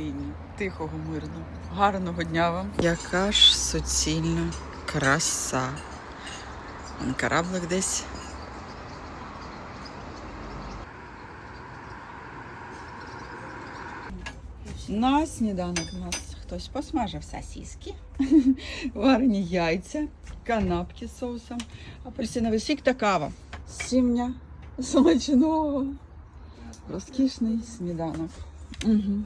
спокійні, тихого, мирного. Гарного дня вам. Яка ж суцільна краса. Вон Кораблик десь. На сніданок у нас хтось посмажив сосиски, варені яйця, канапки з соусом, апельсиновий сік та кава. Сім'я смачного. Розкішний сніданок. Угу.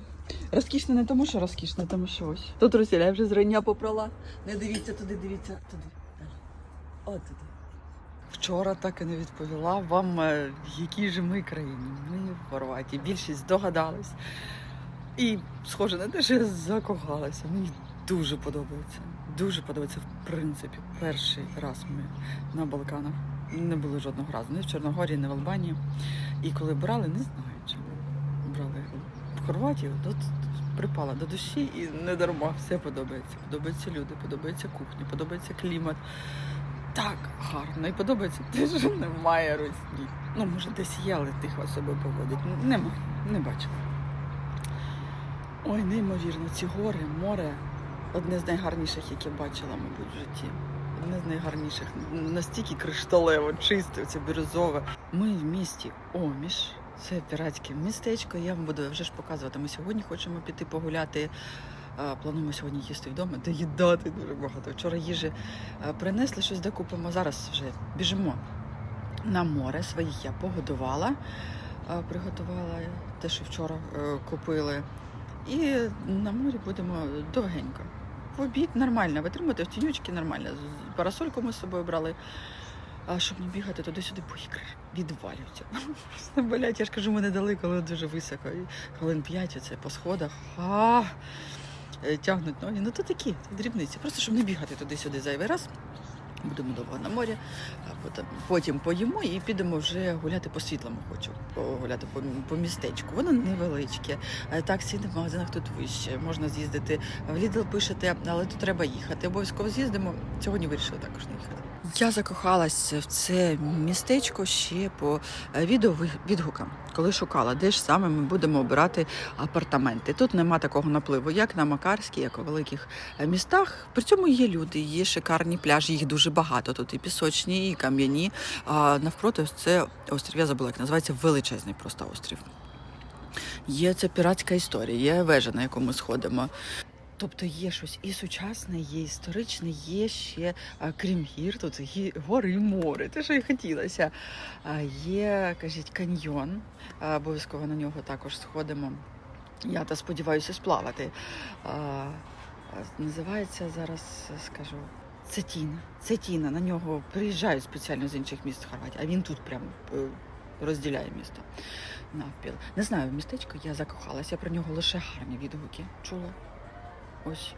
Розкішно не тому, що розкішно, тому що ось. Тут Русіля вже зрання попрала. Не дивіться туди, дивіться туди. От туди. Вчора так і не відповіла вам, е, в якій же ми країні. Ми в Хорватії. Більшість здогадались. І схоже на те, що я закохалася. Мені дуже подобається. Дуже подобається, в принципі, перший раз ми на Балканах. Не було жодного разу. Ні в Чорногорії, ні в Албанії. І коли брали, не знаю чому. Брали в тут припала до душі і не дарма. Все подобається. Подобаються люди, подобається кухня, подобається клімат. Так гарно. І подобається те, що немає русні. Ну, може, десь є, але тихо себе поводять. Нема, не бачила. Ой, неймовірно, ці гори, море одне з найгарніших, яке бачила, мабуть, в житті. Одне з найгарніших. Настільки кришталево, чисте, це бірюзове. Ми в місті Оміш. Це піратське містечко. Я вам буду вже ж показувати. Ми сьогодні хочемо піти погуляти. Плануємо сьогодні їсти вдома, де їдати дуже багато. Вчора їжі принесли, щось докупимо. Зараз вже біжимо на море. Своїх я погодувала, приготувала те, що вчора е, купили. І на морі будемо довгенько. В обід нормально, витримати в тінючки нормально. Парасольку ми з собою брали, а щоб не бігати туди-сюди, бо ікри відвалюються. Болять, я ж кажу, ми недалеко, але дуже високо. Хвилин п'ять оце по сходах. А, е, тягнуть ноги. Ну то такі дрібниці. Просто щоб не бігати туди-сюди зайвий раз. Будемо довго на морі, а потім, потім поїмо і підемо вже гуляти по світлому. Хочу погуляти по, по містечку. Воно невеличке. Е, Так, ціни в магазинах тут вище. Можна з'їздити в Lidl пишете, але тут треба їхати. Обов'язково з'їздимо. Сьогодні вирішили також не їхати. Я закохалася в це містечко ще по е, відеовідгукам, коли шукала, де ж саме ми будемо обирати апартаменти. Тут нема такого напливу, як на Макарській, як у великих е, містах. При цьому є люди, є шикарні пляжі, їх дуже багато. Тут і пісочні, і кам'яні. А навпроти це острів, я забула, як називається величезний просто острів. Є це піратська історія, є вежа, на яку ми сходимо. Тобто є щось і сучасне, є історичне, є ще, крім гір, тут гори і море, те, що і хотілося. Є, кажіть, каньйон. Обов'язково на нього також сходимо. Я та сподіваюся сплавати. Називається зараз, скажу, Цетіна. Цетіна. На нього приїжджають спеціально з інших міст Хорватії, а він тут прямо е, розділяє місто навпіл. Не знаю, містечко я закохалася. Про нього лише гарні відгуки чула. 我喜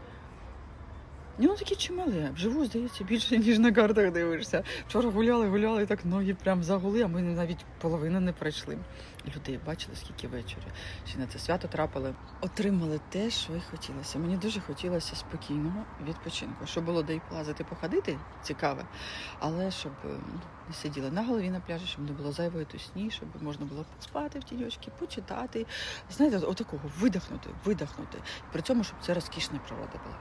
Ну, такі чимали. Вживу, здається, більше, ніж на картах дивишся. Вчора гуляли, гуляли, так ноги прям загули, а ми навіть половину не пройшли. Людей бачили, скільки ввечері. Ще на це свято трапили. Отримали те, що і хотілося. Мені дуже хотілося спокійного відпочинку. Щоб було де й плазити, походити, цікаве, але щоб е, ну, не сиділи на голові на пляжі, щоб не було зайвої тусні, щоб можна було поспати в тіньочки, почитати. Знаєте, отакого видихнути, видихнути. При цьому, щоб це розкішна природа була.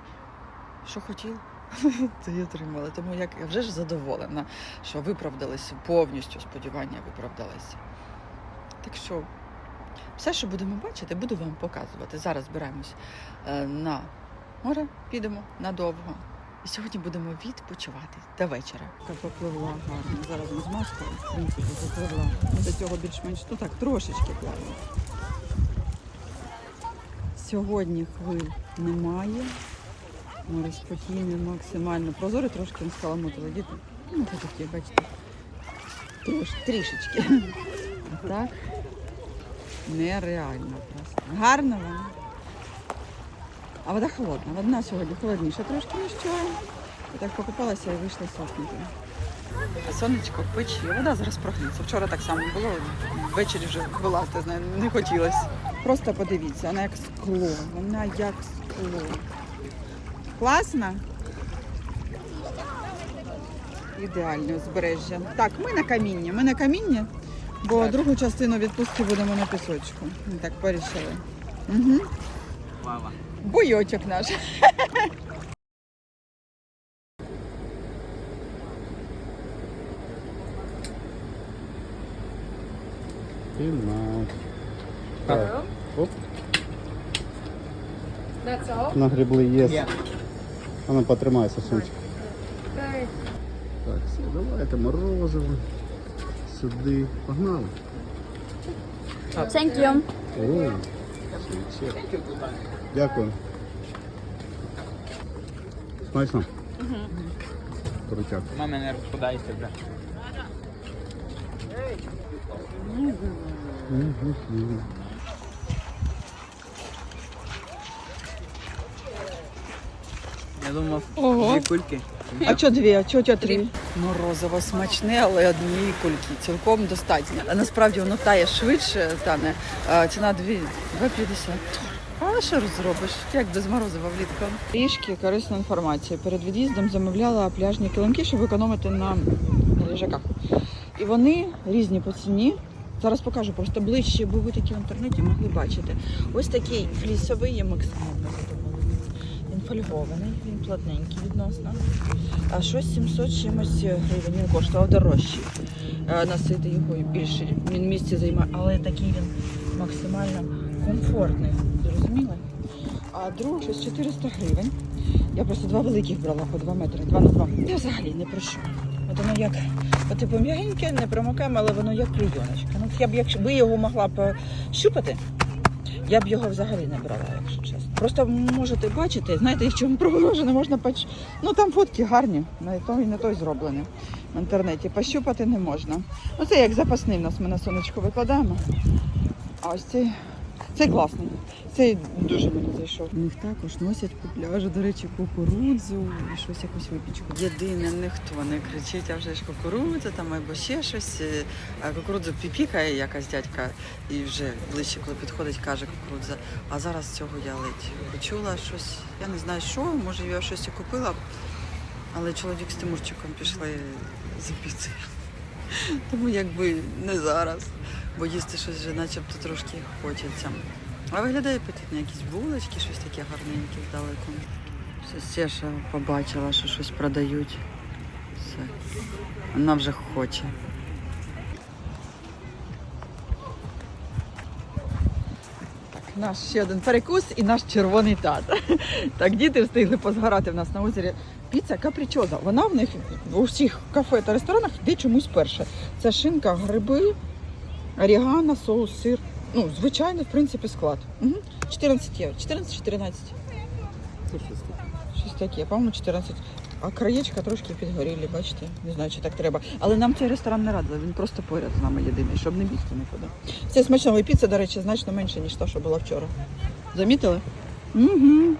Що хотіла, то і отримала. Тому як я вже ж задоволена, що виправдалися повністю сподівання виправдалися. Так що все, що будемо бачити, буду вам показувати. Зараз збираємось е, на море, підемо надовго. І сьогодні будемо відпочивати до вечора. Така попливла гарно. Зараз ми з маскою, в принципі, попливла. До цього більш-менш ну так, трошечки плавно. Сьогодні хвиль немає. Море спокійне, максимально. Прозоре трошки не стало. Діти, ну це такі, бачите, трош, трішечки. А так нереально просто. Гарно вам. А вода холодна. Вода сьогодні холодніша трошки, ніж вчора. Я так покупалася і вийшла сохнути. Сонечко пече, вода зараз прогріється. Вчора так само було, ввечері вже вилазити з нею не хотілося. Просто подивіться, вона як скло. Вона як скло. Класно? Ідеальне узбережжя. Так, ми на камінні. Ми на камінні, бо другу частину відпустки будемо на пісочку. Ми так порішили. Угу. Вава. Бойочок наш. Так. Оп, That's all? нагребли єс. Є. А ну потримайся. Okay. Так, все, давайте морозиво. Сюди. Погнали. Thank you. О, ще. Дякую. Смачно? Крутяк. Мама не розпадається вже. Мгм. Думав, Ого. дві кульки. А що дві? А чого тя три? Морозиво смачне, але однієї кульки цілком достатньо. А насправді воно тає швидше, тане. А ціна 2,50. А що розробиш? Як без морозива влітку? Трішки корисна інформація. Перед від'їздом замовляла пляжні килимки, щоб економити на лежаках. І вони різні по ціні. Зараз покажу просто ближче, бо ви такі в інтернеті могли бачити. Ось такий флісовий є максимально фольгований, він плотненький відносно. А щось 700 чимось гривень він коштував дорожче. Е, Носити його більше він місця займає, але такий він максимально комфортний. Зрозуміли? А другий щось 400 гривень. Я просто два великих брала по 2 метри, 2 на 2. Я взагалі не прошу. От воно як типу м'ягеньке, не промокаємо, але воно як клейоночка. Ну, я б якщо його могла б щупати, я б його взагалі не брала, якщо чесно. Просто можете бачити, знаєте, в чому проблема, не можна поч... Ну там фотки гарні, на той і на той зроблені в інтернеті. Пощупати не можна. Ну це як запасний в нас ми на сонечко викладаємо. А ось цей, цей класний. Цей дуже мені зайшов. У них також носять по пляжу, до речі, кукурудзу і щось якусь випічку. Єдине, ніхто не кричить, а вже ж кукурудза там або ще щось. А кукурудзу піпікає якась дядька і вже ближче, коли підходить, каже кукурудза. А зараз цього я ледь почула щось. Я не знаю що, може я щось і купила, але чоловік з Тимурчиком пішли за піцею. Тому якби не зараз, бо їсти щось вже начебто трошки хочеться. А виглядає апетитно, якісь булочки, щось таке гарненьке здалеку. Все ще побачила, що щось продають. Все. Вона вже хоче. Наш ще один перекус і наш червоний тат. Так, діти встигли позгорати в нас на озері. Піца капричоза. Вона в них у всіх кафе та ресторанах йде чомусь перше. Це шинка, гриби, орігано, соус, сир. Ну, звичайний, в принципі, склад. Угу. 14 євро. 14-14. Щось таке, по-моєму, 14. А краєчка трошки підгоріли, бачите? Не знаю, чи так треба. Але нам цей ресторан не радили, він просто поряд з нами єдиний, щоб не бігти нікуди. Це смачного і піца, до речі, значно менше, ніж та, що була вчора. Замітили? Угу.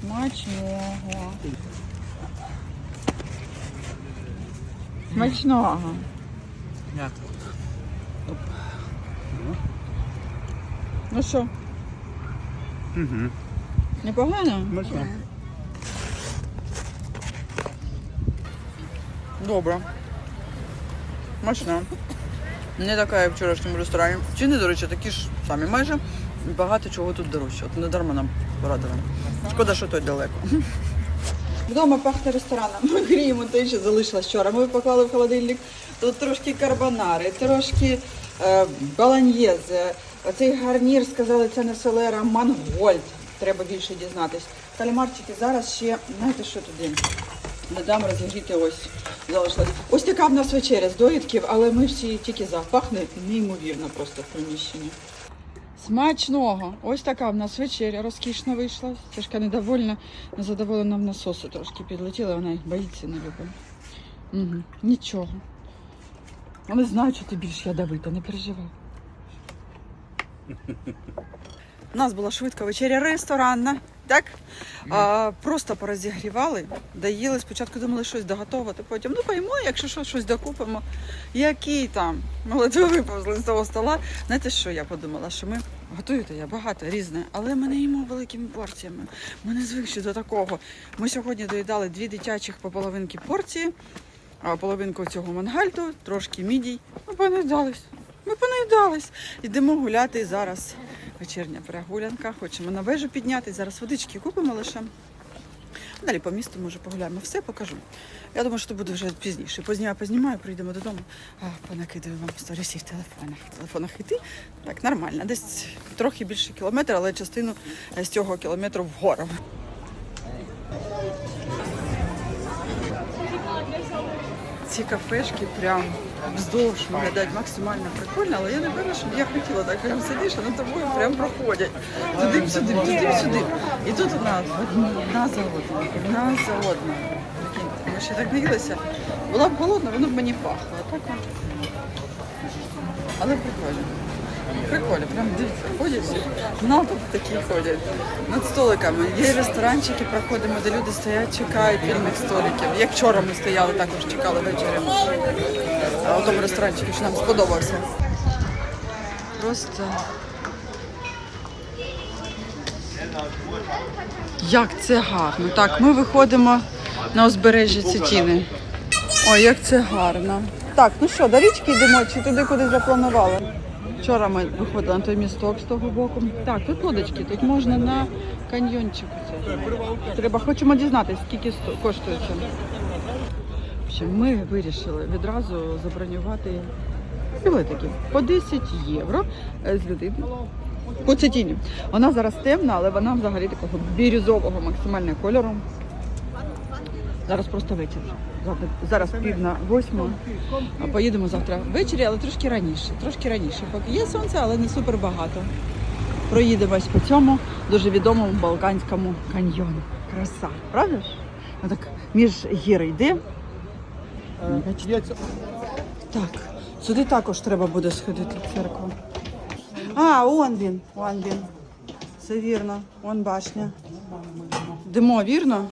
Смачного. Смачного. Як? Ну що, Угу. непогано? Смачно. Добре. Смачно. Не така, як вчорашньому ресторані. Ціни, до речі, такі ж самі майже. Багато чого тут дорожче. От не дарма нам порадили. Шкода, що той далеко. Вдома пахне рестораном. Ми гріємо те, що залишилось вчора. Ми поклали в холодильник. Тут трошки карбонари, трошки е, баланьєзе. Оцей гарнір, сказали, це не селера, мангольд. Треба більше дізнатись. Калімарчики зараз ще, знаєте, що туди? Додам розігріти ось залишилось. Ось така в нас вечеря з доїдків, але ми всі тільки за. Пахне неймовірно просто в приміщенні. Смачного! Ось така в нас вечеря розкішна вийшла. Тяжка недовольна, незадоволена в насоси трошки підлетіла, вона їх боїться не любить. Угу. Нічого. Вони знають, що ти більш ядовита, не переживай. У нас була швидка вечеря ресторанна, так? А, просто порозігрівали, доїли. Спочатку думали щось доготовити, потім ну поїмо, якщо що, щось докупимо. Який там? Молодви виповзли з того стола. Знаєте, що я подумала? Що ми готуєте я багато різне, але ми не їмо великими порціями. Ми не звикші до такого. Ми сьогодні доїдали дві дитячих по половинки порції, а половинку цього мангальту, трошки мідій. Ми понаїдались. Ми понаїдались. Йдемо гуляти зараз вечірня прогулянка. Хочемо на вежу піднятися. Зараз водички купимо лише. Далі по місту може погуляємо. Все покажу. Я думаю, що це буде вже пізніше. Познімаю, познімаю, прийдемо додому, а понакидаю вам сторісів в телефонах. В телефонах іти. Так, нормально. Десь трохи більше кілометра, але частину з цього кілометру вгору. Ці кафешки прям вздовж виглядають максимально прикольно, але я не певна, щоб я хотіла так прям сидиш, а над тобою прям проходять. Туди сюди, туди сюди. І тут одна, одна за одною, одна за одною. Я ще так дивилася. Була б голодна, воно б мені пахло. А так. Але прикольно. Прикольно, прям дивіться, ходять. Натовп такі ходять. Над столиками. Є ресторанчики, проходимо, де люди стоять, чекають вільних столиків. Як вчора ми стояли, також чекали вечором. У тому ресторанчику, що нам сподобався. Просто. Як це гарно. Так, ми виходимо на узбережжя Цитіни. Ой, як це гарно. Так, ну що, до річки йдемо чи туди куди запланували? Вчора ми виходили на той місток з того боку. Так, тут лодочки, тут можна на каньйончику. Треба, хочемо дізнатися, скільки коштує це. Ми вирішили відразу забронювати білетики по 10 євро е, з людини. По цитіні. Вона зараз темна, але вона взагалі такого бірюзового максимального кольору. Зараз просто вечір. Зараз пів на восьму. А Поїдемо завтра ввечері, але трошки раніше. Трошки раніше. Поки є сонце, але не супер багато. Проїдемось по цьому дуже відомому Балканському каньйону. Краса, правда ж? Ну так між гір. Бачите? Так, сюди також треба буде сходити в церкву. А, он він, он він. Це вірно, он башня. Димо, вірно?